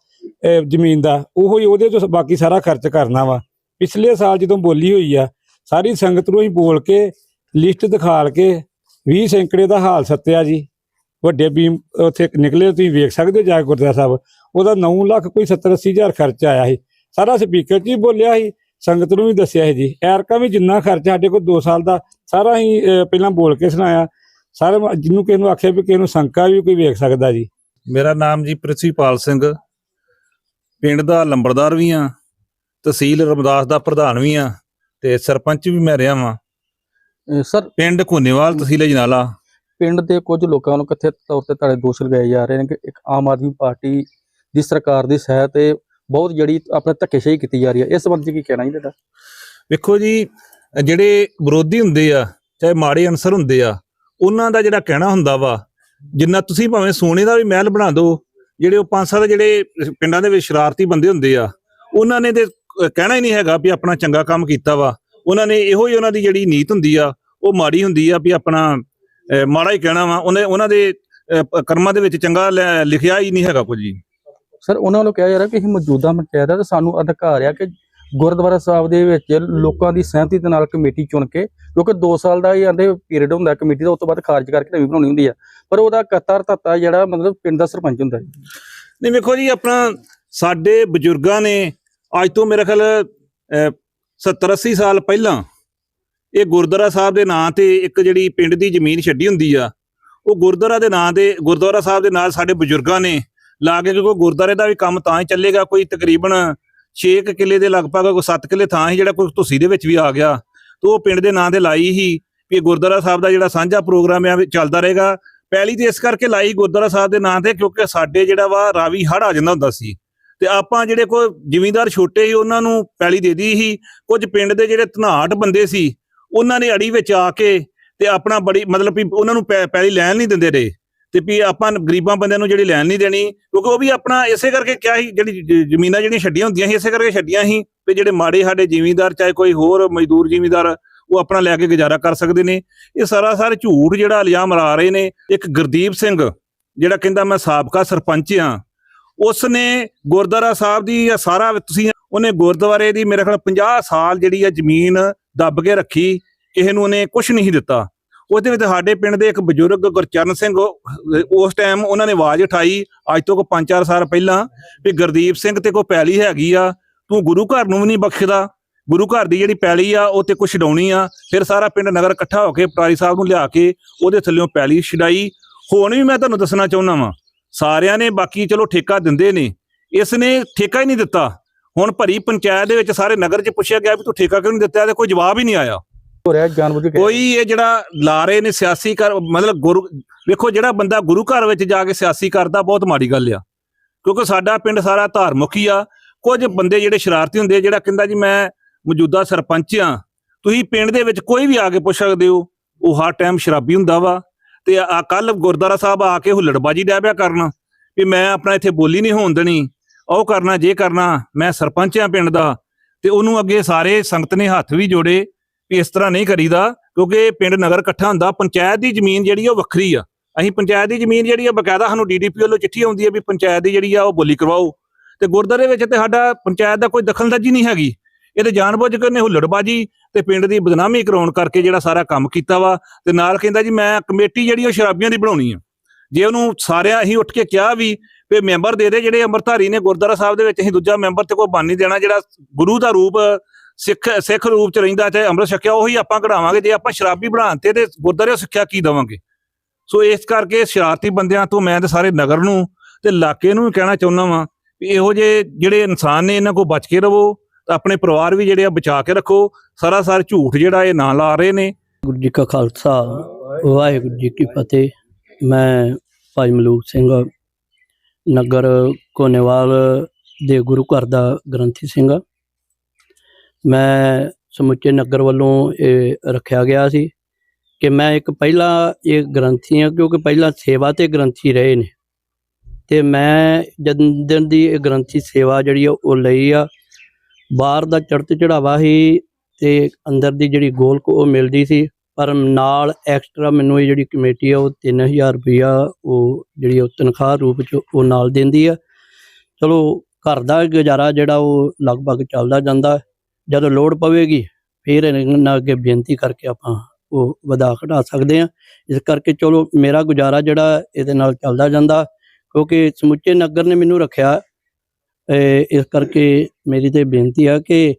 ਜ਼ਮੀਨ ਦਾ, ਉਹੋ ਹੀ ਉਹਦੇ ਤੋਂ ਬਾਕੀ ਸਾਰਾ ਖਰਚ ਕਰਨਾ ਵਾ। ਪਿਛਲੇ ਸਾਲ ਜਦੋਂ ਬੋਲੀ ਹੋਈ ਆ, ਸਾਰੀ ਸੰਗਤ ਨੂੰ ਹੀ ਬੋਲ ਕੇ, ਲਿਸਟ ਦਿਖਾਲ ਕੇ 20 ਸੈਂਕੜੇ ਦਾ ਹਾਲ ਸੱਤਿਆ ਜੀ। ਵੱਡੇ ਬੀਮ ਉੱਥੇ ਨਿਕਲੇ, ਤੁਸੀਂ ਵੇਖ ਸਕਦੇ ਹੋ ਜਾ ਗੁਰਦੁਆਰਾ ਸਾਹਿਬ, ਉਹਦਾ 9 ਲੱਖ ਕੋਈ 70 80 ਹਜ਼ਾਰ ਖਰਚ ਆਇਆ ਸੀ। ਸਾਰਾ ਸਪੀਕਰ 'ਚ ਹੀ ਬੋਲਿਆ ਸੀ ਸੰਗਤ ਨੂੰ ਵੀ ਦੱਸਿਆ ਸੀ ਜੀ। ਐਰਕਾ ਵੀ ਜਿੰਨਾ ਖਰਚ ਸਾਡੇ ਕੋਲ 2 ਸਾਲ ਦਾ ਸਾਰਾ ਹੀ ਪਹਿਲਾਂ ਬੋਲ ਕੇ ਸੁਣਾਇਆ। ਸਾਰੇ ਜਿਹਨੂੰ ਕਿਸੇ ਨੂੰ ਆਖਿਆ ਵੀ ਕਿਸੇ ਨੂੰ ਸ਼ੰਕਾ ਵੀ ਕੋਈ ਵੇਖ ਸਕਦਾ ਜੀ। ਮੇਰਾ ਨਾਮ ਜੀ ਪ੍ਰਿਥਵੀਪਾਲ ਸਿੰਘ। ਪਿੰਡ ਦਾ ਲੰਬੜਦਾਰ ਵੀ ਆ ਤਹਿਸੀਲ ਰਮਦਾਸ ਦਾ ਪ੍ਰਧਾਨ ਵੀ ਆ ਤੇ ਸਰਪੰਚ ਵੀ ਮੈਂ ਰਿਹਾ ਵਾਂ। ਸਰ ਪਿੰਡ ਘੋਨੇਵਾਲ ਤਹਿਸੀਲ ਜਨਾਲਾ ਪਿੰਡ ਦੇ ਕੁਝ ਲੋਕਾਂ ਵੱਲੋਂ ਕਥਿਤ ਤੌਰ ਤੇ ਤੁਹਾਡੇ ਦੋਸ਼ ਲਗਾਏ ਜਾ ਰਹੇ ਨੇ ਕਿ ਇੱਕ ਆਮ ਆਦਮੀ ਪਾਰਟੀ ਦੀ ਸਰਕਾਰ ਦੀ ਸਹਾਇਤਾ ਤੇ ਬਹੁਤ ਜਿਹੜੀ ਆਪਣੇ ਧੱਕੇਸ਼ਾਹੀ ਕੀਤੀ ਜਾ ਰਹੀ ਹੈ। ਇਸ ਸੰਬੰਧ 'ਚ ਕੀ ਕਹਿਣਾ ਜੀ ਤੁਹਾਡਾ? ਵੇਖੋ ਜੀ, ਜਿਹੜੇ ਵਿਰੋਧੀ ਹੁੰਦੇ ਆ, ਚਾਹੇ ਮਾੜੇ ਅਨਸਰ ਹੁੰਦੇ ਆ, ਉਹਨਾਂ ਦਾ ਜਿਹੜਾ ਕਹਿਣਾ ਹੁੰਦਾ ਵਾ, ਜਿੰਨਾ ਤੁਸੀਂ ਭਾਵੇਂ ਸੋਨੇ ਦਾ ਵੀ ਮਹਿਲ ਬਣਾ ਦਿਓ, ਜਿਹੜੇ ਉਹ ਪੰਜ ਸੱਤ ਜਿਹੜੇ ਪਿੰਡਾਂ ਦੇ ਵਿੱਚ ਸ਼ਰਾਰਤੀ ਬੰਦੇ ਹੁੰਦੇ ਆ, ਉਹਨਾਂ ਨੇ ਤੇ ਕਹਿਣਾ ਹੀ ਨਹੀਂ ਹੈਗਾ ਵੀ ਆਪਣਾ ਚੰਗਾ ਕੰਮ ਕੀਤਾ ਵਾ। ਉਹਨਾਂ ਨੇ ਇਹੋ ਹੀ ਉਹਨਾਂ ਦੀ ਜਿਹੜੀ ਨੀਤ ਹੁੰਦੀ ਆ, ਉਹ ਮਾੜੀ ਹੁੰਦੀ ਆ ਵੀ ਆਪਣਾ ਮਾੜਾ ਹੀ ਕਹਿਣਾ ਵਾ। ਉਹਨੇ, ਉਹਨਾਂ ਦੇ ਕਰਮਾਂ ਦੇ ਵਿੱਚ ਚੰਗਾ ਲੈ- ਲਿਖਿਆ ਹੀ ਨਹੀਂ ਹੈਗਾ ਕੁਝ ਜੀ। ਸਰ, ਉਹਨਾਂ ਵੱਲੋਂ ਕਿਹਾ ਜਾ ਰਿਹਾ ਕਿ ਅਸੀਂ ਮੌਜੂਦਾ ਪੰਚਾਇਤ ਆ ਤੇ ਸਾਨੂੰ ਅਧਿਕਾਰ ਆ ਕਿ ਗੁਰਦੁਆਰਾ ਸਾਹਿਬ ਦੇ ਵਿੱਚ ਲੋਕਾਂ ਦੀ ਸਹਿਮਤੀ ਦੇ ਨਾਲ ਕਮੇਟੀ ਚੁਣ ਕੇ, ਕਿਉਂਕਿ 2 ਸਾਲ ਦਾ ਇਹ ਆਂਦੇ ਪੀਰੀਅਡ ਹੁੰਦਾ ਕਮੇਟੀ ਦਾ, ਉਸ ਤੋਂ ਬਾਅਦ ਖਾਰਜ ਕਰਕੇ ਨਵੀਂ ਬਣਾਉਣੀ ਹੁੰਦੀ ਆ। ਪਰ ਉਹਦਾ ਕਤਰ ਧੱਤਾ ਜਿਹੜਾ ਮਤਲਬ ਪਿੰਡ ਦਾ ਸਰਪੰਚ ਹੁੰਦਾ ਜੀ ਨਹੀਂ, ਵੇਖੋ ਜੀ, ਆਪਣਾ ਸਾਡੇ ਬਜ਼ੁਰਗਾਂ ਨੇ ਅੱਜ ਤੋਂ ਮੇਰੇ ਖਿਆਲ 70 80 ਸਾਲ ਪਹਿਲਾਂ ਇਹ ਗੁਰਦੁਆਰਾ ਸਾਹਿਬ ਦੇ ਨਾਂ ਤੇ ਇੱਕ ਜਿਹੜੀ ਪਿੰਡ ਦੀ ਜ਼ਮੀਨ ਛੱਡੀ ਹੁੰਦੀ ਆ, ਉਹ ਗੁਰਦੁਆਰਾ ਦੇ ਨਾਂ ਦੇ, ਗੁਰਦੁਆਰਾ ਸਾਹਿਬ ਦੇ ਨਾਲ ਸਾਡੇ ਬਜ਼ੁਰਗਾਂ ਨੇ ਲਾ ਕੇ ਕਿਉਂਕਿ ਗੁਰਦੁਆਰੇ ਦਾ ਵੀ ਕੰਮ ਤਾਂ ਹੀ ਚੱਲੇਗਾ, ਕੋਈ ਤਕਰੀਬਨ 6 ਕਿੱਲੇ ਦੇ ਲਗਭਗ ਕੋਈ 7 ਕਿੱਲੇ ਥਾਂ ਹੀ ਜਿਹੜਾ ਕੋਈ ਤੁਸੀਂ ਦੇ ਵਿੱਚ ਵੀ ਆ ਗਿਆ। ਤੇ ਉਹ ਪਿੰਡ ਦੇ ਨਾਂ ਤੇ ਲਾਈ ਹੀ ਵੀ ਇਹ ਗੁਰਦੁਆਰਾ ਸਾਹਿਬ ਦਾ ਜਿਹੜਾ ਸਾਂਝਾ ਪ੍ਰੋਗਰਾਮ ਆ ਚੱਲਦਾ ਰਹੇਗਾ। ਪਹਿਲੀ ਤੇ ਇਸ ਕਰਕੇ ਲਾਈ ਗੁਰਦੁਆਰਾ ਸਾਹਿਬ ਦੇ ਨਾਂ ਤੇ ਕਿਉਂਕਿ ਸਾਡੇ ਜਿਹੜਾ ਵਾ ਰਾਵੀ ਹੜ ਆ ਜਾਂਦਾ ਹੁੰਦਾ ਸੀ। ਤੇ ਆਪਾਂ ਜਿਹੜੇ ਕੋ ਜ਼ਿਮੀਂਦਾਰ ਛੋਟੇ ਸੀ, ਉਹਨਾਂ ਨੂੰ ਪੈਲੀ ਦੇ ਦੀ ਸੀ। ਕੁਝ ਪਿੰਡ ਦੇ ਜਿਹੜੇ ਧਨਾਟ ਬੰਦੇ ਸੀ, ਉਹਨਾਂ ਨੇ ਅੜੀ ਵਿੱਚ ਆ ਕੇ ਤੇ ਆਪਣਾ ਬੜੀ ਮਤਲਬ ਵੀ ਉਹਨਾਂ ਨੂੰ ਪੈ- ਪੈਲੀ ਲੈਣ ਨਹੀਂ ਦਿੰਦੇ ਰਹੇ। ਤੇ ਵੀ ਆਪਾਂ ਗਰੀਬਾਂ ਬੰਦਿਆਂ ਨੂੰ ਜਿਹੜੀ ਲੈਣ ਨਹੀਂ ਦੇਣੀ, ਕਿਉਂਕਿ ਉਹ ਵੀ ਆਪਣਾ ਇਸੇ ਕਰਕੇ ਕਿਹਾ ਸੀ, ਜਿਹੜੀ ਜ਼ਮੀਨਾਂ ਜਿਹੜੀਆਂ ਛੱਡੀਆਂ ਹੁੰਦੀਆਂ ਸੀ, ਇਸੇ ਕਰਕੇ ਛੱਡੀਆਂ ਸੀ ਵੀ ਜਿਹੜੇ ਮਾੜੇ ਸਾਡੇ ਜ਼ਿਮੀਂਦਾਰ, ਚਾਹੇ ਕੋਈ ਹੋਰ ਮਜ਼ਦੂਰ ਜ਼ਿਮੀਂਦਾਰ, ਉਹ ਆਪਣਾ ਲੈ ਕੇ ਗੁਜ਼ਾਰਾ ਕਰ ਸਕਦੇ ਨੇ। ਇਹ ਸਾਰਾ ਸਾਰਾ ਝੂਠ ਜਿਹੜਾ ਇਲਜ਼ਾਮ ਲਾ ਰਹੇ ਨੇ, ਇੱਕ ਗੁਰਦੀਪ ਸਿੰਘ, ਜਿਹੜਾ ਕਹਿੰਦਾ ਮੈਂ ਸਾਬਕਾ ਸਰਪੰਚ ਆ ਉਸ ਨੇ ਗੁਰਦੁਆਰਾ ਸਾਹਿਬ ਦੀ ਇਹ ਸਾਰਾ ਤੁਸੀਂ, ਉਹਨੇ ਗੁਰਦੁਆਰੇ ਦੀ ਮੇਰੇ ਖਿਆਲ 50 ਸਾਲ ਜਿਹੜੀ ਆ ਜ਼ਮੀਨ ਦੱਬ ਕੇ ਰੱਖੀ, ਕਿਸੇ ਨੂੰ ਉਹਨੇ ਕੁਝ ਨਹੀਂ ਦਿੱਤਾ। ਉਹਦੇ ਵਿੱਚ ਸਾਡੇ ਪਿੰਡ ਦੇ ਇੱਕ ਬਜ਼ੁਰਗ ਗੁਰਚਰਨ ਸਿੰਘ ਉਸ ਟਾਈਮ ਉਹਨਾਂ ਨੇ ਆਵਾਜ਼ ਉਠਾਈ, ਅੱਜ ਤੋਂ ਕੋ 5-4 ਸਾਲ ਪਹਿਲਾਂ ਵੀ ਗੁਰਦੀਪ ਸਿੰਘ ਤੇ ਕੋ ਪੈਲੀ ਹੈਗੀ ਆ, ਤੂੰ ਗੁਰੂ ਘਰ ਨੂੰ ਵੀ ਨਹੀਂ ਬਖਸ਼ਦਾ, ਗੁਰੂ ਘਰ ਦੀ ਜਿਹੜੀ ਪੈਲੀ ਆ, ਉਹ ਤੇ ਕੁਛ ਛਡਾਉਣੀ ਆ, ਫਿਰ ਸਾਰਾ ਪਿੰਡ ਨਗਰ ਇਕੱਠਾ ਹੋ ਕੇ ਪਟਾਰੀ ਸਾਹਿਬ ਨੂੰ ਲਿਆ ਕੇ ਉਹਦੇ ਥੱਲੇੋਂ ਪੈਲੀ ਛਡਾਈ। ਹੁਣ ਵੀ ਮੈਂ ਤੁਹਾਨੂੰ ਦੱਸਣਾ ਚਾਹੁੰਦਾ ਵਾਂ, ਸਾਰਿਆਂ ਨੇ ਬਾਕੀ ਚਲੋ ਠੇਕਾ ਦਿੰਦੇ ਨੇ, ਇਸ ਨੇ ਠੇਕਾ ਹੀ ਨਹੀਂ ਦਿੱਤਾ। ਹੁਣ ਭਰੀ ਪੰਚਾਇਤ ਦੇ ਵਿੱਚ ਸਾਰੇ ਨਗਰ 'ਚ ਪੁੱਛਿਆ ਗਿਆ ਵੀ ਤੂੰ ਠੇਕਾ ਕਿਉਂ ਨਹੀਂ ਦਿੱਤਾ, ਇਹਦਾ ਕੋਈ ਜਵਾਬ ਹੀ ਨਹੀਂ ਆਇਆ। ਹੋ ਰਿਹਾ ਜਾਣਬੁੱਝ ਕੇ। ਕੋਈ ਇਹ ਜਿਹੜਾ ਲਾ ਰਹੇ ਨੇ ਸਿਆਸੀ ਕਰ ਮਤਲਬ ਗੁਰੂ, ਵੇਖੋ ਜਿਹੜਾ ਬੰਦਾ ਗੁਰੂ ਘਰ ਵਿੱਚ ਜਾ ਕੇ ਸਿਆਸੀ ਕਰਦਾ, ਬਹੁਤ ਮਾੜੀ ਗੱਲ ਆ। ਕਿਉਂਕਿ ਸਾਡਾ ਪਿੰਡ ਸਾਰਾ ਧਾਰਮਿਕ ਹੀ ਆ। ਕੁਝ ਬੰਦੇ ਜਿਹੜੇ ਸ਼ਰਾਰਤੀ ਹੁੰਦੇ ਜਿਹੜਾ ਕਹਿੰਦਾ ਜੀ, ਮੈਂ ਮੌਜੂਦਾ ਸਰਪੰਚ ਆ। ਤੁਸੀਂ ਪਿੰਡ ਦੇ ਵਿੱਚ ਕੋਈ ਵੀ ਆ ਕੇ ਪੁੱਛ ਸਕਦੇ ਹੋ, ਉਹ ਹਰ ਟਾਈਮ ਸ਼ਰਾਬੀ ਹੁੰਦਾ ਵਾ। ਤੇ ਆ ਕੱਲ ਗੁਰਦੁਆਰਾ ਸਾਹਿਬ ਆ ਕੇ ਹੁੱਲੜਬਾਜੀ ਡੈ ਪਿਆ ਕਰਨਾ ਵੀ ਮੈਂ ਆਪਣਾ ਇੱਥੇ ਬੋਲੀ ਨਹੀਂ ਹੋਣ ਦੇਣੀ। ਉਹ ਕਰਨਾ, ਜੇ ਕਰਨਾ, ਮੈਂ ਸਰਪੰਚ ਆ ਪਿੰਡ ਦਾ। ਤੇ ਉਹਨੂੰ ਅੱਗੇ ਸਾਰੇ ਸੰਗਤ ਨੇ ਹੱਥ ਵੀ ਜੋੜੇ। ਵੀ ਇਸ ਤਰ੍ਹਾਂ ਨਹੀਂ ਕਰੀਦਾ, ਕਿਉਂਕਿ ਪਿੰਡ ਨਗਰ ਇਕੱਠਾ ਹੁੰਦਾ, ਪੰਚਾਇਤ ਦੀ ਜ਼ਮੀਨ ਜਿਹੜੀ ਉਹ ਵੱਖਰੀ ਆ। ਅਸੀਂ ਪੰਚਾਇਤ ਦੀ ਜ਼ਮੀਨ ਜਿਹੜੀ ਆ, ਬਕਾਇਦਾ ਸਾਨੂੰ ਡੀਡੀਪੀ ਵੱਲੋਂ ਚਿੱਠੀ ਆਉਂਦੀ ਹੈ ਵੀ ਪੰਚਾਇਤ ਦੀ ਜਿਹੜੀ ਆ ਉਹ ਬੋਲੀ ਕਰਵਾਓ। ਤੇ ਗੁਰਦਾਰੇ ਵਿੱਚ ਤੇ ਸਾਡਾ ਪੰਚਾਇਤ ਦਾ ਕੋਈ ਦਖਲਅੰਦਾਜ਼ੀ ਨਹੀਂ ਹੈਗੀ। ਇਹ ਤੇ ਜਾਣਬੁੱਝ ਕੇ ਨੇ ਹੁੱਲੜਬਾਜੀ ਤੇ ਪਿੰਡ ਦੀ ਬਦਨਾਮੀ ਕਰਾਉਣ ਕਰਕੇ ਜਿਹੜਾ ਸਾਰਾ ਕੰਮ ਕੀਤਾ ਵਾ, ਤੇ ਨਾਲ ਕਹਿੰਦਾ ਜੀ ਮੈਂ ਕਮੇਟੀ ਜਿਹੜੀ ਉਹ ਸ਼ਰਾਬੀਆਂ ਦੀ ਬਣਾਉਣੀ ਆ। ਜੇ ਉਹਨੂੰ ਸਾਰਿਆਂ ਅਸੀਂ ਉੱਠ ਕੇ ਕਿਹਾ ਵੀ ਵੀ ਮੈਂਬਰ ਦੇ ਦੇ ਜਿਹੜੇ ਅੰਮ੍ਰਿਤਧਾਰੀ ਨੇ ਗੁਰਦੁਆਰਾ ਸਾਹਿਬ ਦੇ ਵਿੱਚ, ਅਸੀਂ ਦੂਜਾ ਮੈਂਬਰ ਤੇ ਕੋਈ ਬਣ ਨਹੀਂ ਦੇਣਾ, ਜਿਹੜਾ ਗੁਰੂ ਦਾ ਰੂਪ ਸਿੱਖ ਸਿੱਖ ਰੂਪ ਚ ਰਹਿੰਦਾ ਤੇ ਅੰਮ੍ਰਿਤ ਛਕਿਆ, ਉਹੀ ਆਪਾਂ ਕਢਾਵਾਂਗੇ। ਜੇ ਆਪਾਂ ਸ਼ਰਾਬੀ ਬਣਾਉਂਦੇ ਤੇ ਗੁਰਦੁਆਰੇ ਸਿੱਖਿਆ ਕੀ ਦੇਵਾਂਗੇ? ਸੋ ਇਸ ਕਰਕੇ ਸ਼ਰਾਰਤੀ ਬੰਦਿਆਂ ਤੋਂ ਮੈਂ ਤੇ ਸਾਰੇ ਨਗਰ ਨੂੰ ਤੇ ਇਲਾਕੇ ਨੂੰ ਵੀ ਕਹਿਣਾ ਚਾਹੁੰਦਾ ਵਾਂ ਵੀ ਇਹੋ ਜਿਹੇ ਜਿਹੜੇ ਇਨਸਾਨ ਨੇ, ਇਹਨਾਂ ਕੋਲ ਬਚ ਕੇ ਰਵੋ, ਆਪਣੇ ਪਰਿਵਾਰ ਵੀ ਜਿਹੜੇ ਆ ਬਚਾ ਕੇ ਰੱਖੋ। ਸਾਰਾ ਸਾਰ ਝੂਠ ਜਿਹੜਾ ਇਹ ਨਾਂ ਲਾ ਰਹੇ ਨੇ। ਗੁਰੂ ਜੀ ਕਾ ਖਾਲਸਾ, ਵਾਹਿਗੁਰੂ ਜੀ ਕੀ ਫਤਿਹ। ਮੈਂ ਭਾਈ ਮਲੂਕ ਸਿੰਘ, ਨਗਰ ਕੋਨੇਵਾਲ ਦੇ ਗੁਰੂ ਘਰ ਦਾ ਗ੍ਰੰਥੀ ਸਿੰਘ। ਮੈਂ ਸਮੁੱਚੇ ਨਗਰ ਵੱਲੋਂ ਇਹ ਰੱਖਿਆ ਗਿਆ ਸੀ ਕਿ ਮੈਂ ਇੱਕ ਪਹਿਲਾ ਇਹ ਗ੍ਰੰਥੀ ਹਾਂ, ਕਿਉਂਕਿ ਪਹਿਲਾਂ ਸੇਵਾ ਤੇ ਗ੍ਰੰਥੀ ਰਹੇ ਨੇ। ਤੇ ਮੈਂ ਜਦ ਦਿਨ ਦੀ ਇਹ ਗ੍ਰੰਥੀ ਸੇਵਾ ਜਿਹੜੀ ਆ, ਉਹ ਲਈ ਆ। ਬਾਹਰ ਦਾ ਚੜ੍ਹਤ ਚੜਾਵਾ ਸੀ ਤੇ ਅੰਦਰ ਦੀ ਜਿਹੜੀ ਗੋਲਕ ਉਹ ਮਿਲਦੀ ਸੀ, ਪਰ ਨਾਲ ਐਕਸਟਰਾ ਮੈਨੂੰ ਇਹ ਜਿਹੜੀ ਕਮੇਟੀ ਆ, ਉਹ 3000 ਰੁਪਇਆ ਉਹ ਜਿਹੜੀ ਉਹ ਤਨਖਾਹ ਰੂਪ ਚ ਉਹ ਨਾਲ ਦਿੰਦੀ ਆ। ਚਲੋ ਘਰ ਦਾ ਗੁਜ਼ਾਰਾ ਜਿਹੜਾ, ਉਹ ਲਗਭਗ ਚੱਲਦਾ ਜਾਂਦਾ। ਜਦੋਂ ਲੋੜ ਪਵੇਗੀ ਫਿਰ ਇਹਨਾਂ ਅੱਗੇ ਬੇਨਤੀ ਕਰਕੇ ਆਪਾਂ ਉਹ ਵਧਾ ਘਟਾ ਸਕਦੇ ਆ ਇਸ ਕਰਕੇ ਚਲੋ ਮੇਰਾ ਗੁਜ਼ਾਰਾ ਜਿਹੜਾ ਇਹਦੇ ਨਾਲ ਚੱਲਦਾ ਜਾਂਦਾ ਕਿਉਂਕਿ ਸਮੁੱਚੇ ਨਗਰ ਨੇ ਮੈਨੂੰ ਰੱਖਿਆ। ਇਸ ਕਰਕੇ ਮੇਰੀ ਤੇ ਬੇਨਤੀ ਆ ਕਿ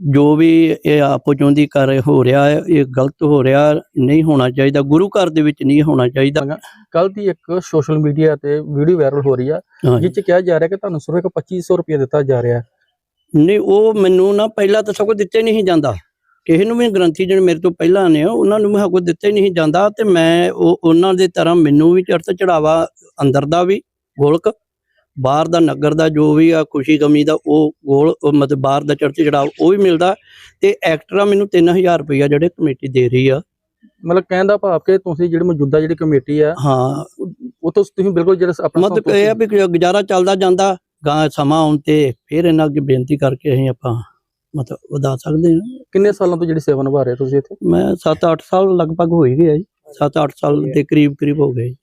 ਜੋ ਵੀ ਇਹ ਆਪੋ ਚੋਂਦੀ ਕਰ ਹੋ ਰਿਹਾ ਹੈ ਇਹ ਗਲਤ ਹੋ ਰਿਹਾ ਨਹੀਂ ਹੋਣਾ ਚਾਹੀਦਾ ਗੁਰੂ ਘਰ ਦੇ ਵਿੱਚ ਨਹੀਂ ਹੋਣਾ ਚਾਹੀਦਾ। ਕੱਲ ਦੀ ਇੱਕ ਸੋਸ਼ਲ ਮੀਡੀਆ ਤੇ ਵੀਡੀਓ ਵਾਇਰਲ ਹੋ ਰਹੀ ਆ ਹਾਂਜੀ। ਜਿਸ ਚ ਕਿਹਾ ਜਾ ਰਿਹਾ ਕਿ ਤੁਹਾਨੂੰ ਸਿਰਫ ਇੱਕ 2500 ਰੁਪਏ ਦਿੱਤਾ ਜਾ ਰਿਹਾ। ਨਹੀਂ ਉਹ ਮੈਨੂੰ ਨਾ ਪਹਿਲਾਂ ਤਾਂ ਸਗੋਂ ਦਿੱਤੇ ਨਹੀਂ ਜਾਂਦਾ। ਕਿਸੇ ਨੂੰ ਵੀ ਗ੍ਰੰਥੀ ਜਿਹੜੇ ਮੇਰੇ ਤੋਂ ਪਹਿਲਾਂ ਨੇ ਉਹਨਾਂ ਨੂੰ ਮੈਂ ਕੋਈ ਦਿੱਤੇ ਨਹੀਂ ਜਾਂਦਾ ਤੇ ਮੈਂ ਉਹ ਉਹਨਾਂ ਦੇ ਤਰ੍ਹਾਂ ਮੈਨੂੰ ਵੀ ਚੜ੍ਹਤ ਚੜਾਵਾ ਅੰਦਰ ਦਾ ਵੀ ਗੋਲਕ ਬਾਹਰ ਦਾ ਨਗਰ ਦਾ ਜੋ ਵੀ ਆ ਖੁਸ਼ੀ ਗਮੀ ਦਾ ਉਹ ਗੋਲ ਮਤਲਬ ਬਾਹਰ ਦਾ ਚੜ੍ਹਤ ਚੜਾਵਾ ਉਹ ਵੀ ਮਿਲਦਾ ਤੇ ਐਕਸਟਰਾ ਮੈਨੂੰ 3000 ਰੁਪਇਆ ਜਿਹੜੇ ਕਮੇਟੀ ਦੇ ਰਹੀ ਆ। ਮਤਲਬ ਕਹਿਣ ਦਾ ਭਾਵ ਕਿ ਤੁਸੀਂ ਜਿਹੜੀ ਮੌਜੂਦਾ ਜਿਹੜੀ ਕਮੇਟੀ ਆ ਹਾਂ। ਉਹ ਤੋਂ ਤੁਸੀਂ ਬਿਲਕੁਲ ਜਿਹੜਾ ਆਪਣਾ ਮਤਲਬ ਇਹ ਆ ਵੀ ਗੁਜ਼ਾਰਾ ਚੱਲਦਾ ਜਾਂਦਾ। ਗਾਂ ਸਮਾਂ ਆਉਣ ਤੇ ਫਿਰ ਇਹਨਾਂ ਅੱਗੇ ਬੇਨਤੀ ਕਰਕੇ ਅਸੀਂ ਆਪਾਂ ਮਤਲਬ ਵਧਾ ਸਕਦੇ ਹਾਂ। ਕਿੰਨੇ ਸਾਲਾਂ ਤੋਂ ਜਿਹੜੀ ਸੇਵਾ ਨਿਭਾ ਰਹੇ ਹੋ ਤੁਸੀਂ ਇੱਥੇ? ਮੈਂ 7-8 ਸਾਲ ਲਗਭਗ ਹੋ ਹੀ ਗਿਆ ਜੀ। 7-8 ਸਾਲ ਦੇ ਕਰੀਬ ਕਰੀਬ ਹੋ ਗਏ ਜੀ।